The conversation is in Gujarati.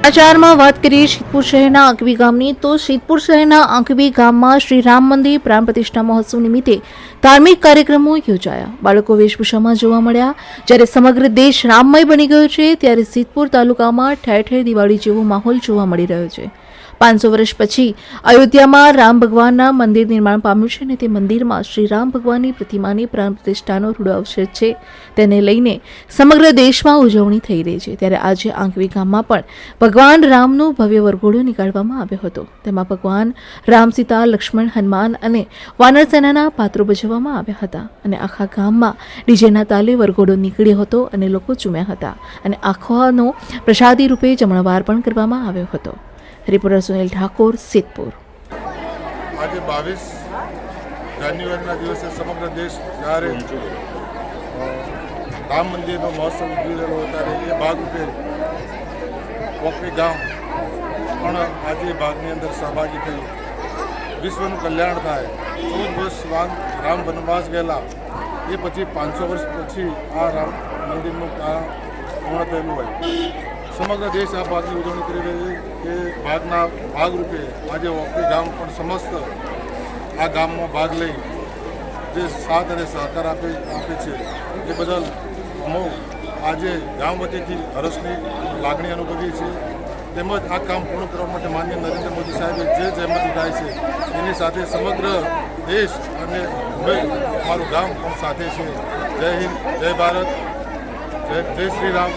સમાચારમાં વાત કરીએ શીતપુર શહેરના આંકવી ગામની, તો શીતપુર શહેરના આંકવી ગામમાં શ્રી રામ મંદિર પ્રાણ પ્રતિષ્ઠા મહોત્સવ નિમિત્તે ધાર્મિક કાર્યક્રમો યોજાયા. બાળકો વેશભૂષામાં જોવા મળ્યા. જ્યારે સમગ્ર દેશ રામમય બની ગયો છે, ત્યારે શીતપુર તાલુકામાં ઠેર ઠેર દિવાળી જેવો માહોલ જોવા મળી રહ્યો છે. પાંચસો વર્ષ પછી અયોધ્યામાં રામ ભગવાનના મંદિર નિર્માણ પામ્યું છે અને તે મંદિરમાં શ્રી રામ ભગવાનની પ્રતિમાની પ્રાણ પ્રતિષ્ઠાનો રૂડો અવસર છે. તેને લઈને સમગ્ર દેશમાં ઉજવણી થઈ રહી છે. ત્યારે આજે આંકવી ગામમાં પણ ભગવાન રામનો ભવ્ય વરઘોડો નીકાળવામાં આવ્યો હતો. તેમાં ભગવાન રામ, સીતા, લક્ષ્મણ, હનુમાન અને વાનર સેનાના પાત્રો ભજવવામાં આવ્યા હતા અને આખા ગામમાં ડીજેના તાલે વરઘોડો નીકળ્યો હતો અને લોકો ચૂમ્યા હતા અને આખોનો પ્રસાદી રૂપે જમણવાર પણ કરવામાં આવ્યો હતો. રિપોર્ટર સુનિલ ઠાકોર, સિદ્ધપુર. આજે બાવીસ જાન્યુઆરીના દિવસે સમગ્ર દેશ જ્યારે રામ મંદિરનો મહોત્સવ ઉજવી રહ્યો ત્યારે એ ભાગરૂપે વોકવી ગામ પણ આજે ભાગની અંદર સહભાગી થયું. વિશ્વનું કલ્યાણ થાય. ચૌદ વર્ષ રામ રામ વનવાસ ગયેલા. એ પછી પાંચસો વર્ષ પછી આ રામ મંદિરનું કામ પૂર્ણ થયેલું હોય. સમગ્ર દેશ આ ભાગની ઉજવણી કરી રહ્યો છે એ ભાગના ભાગરૂપે આજે વોકવી ગામ પણ સમસ્ત આ ગામમાં ભાગ લઈ જે સાથ અને સહકાર આપે આપે છે, એ બદલ અમો આજે ગામ વતીથી હરસની લાગણી અનુભવીએ છીએ. તેમજ આ કામ પૂર્ણ કરવા માટે માન્ય નરેન્દ્ર મોદી સાહેબે જે જહેમત ઉઠાય છે, એની સાથે સમગ્ર દેશ અને અમારું ગામ પણ સાથે છે. જય હિન્દ, જય ભારત, જય જય શ્રી રામ.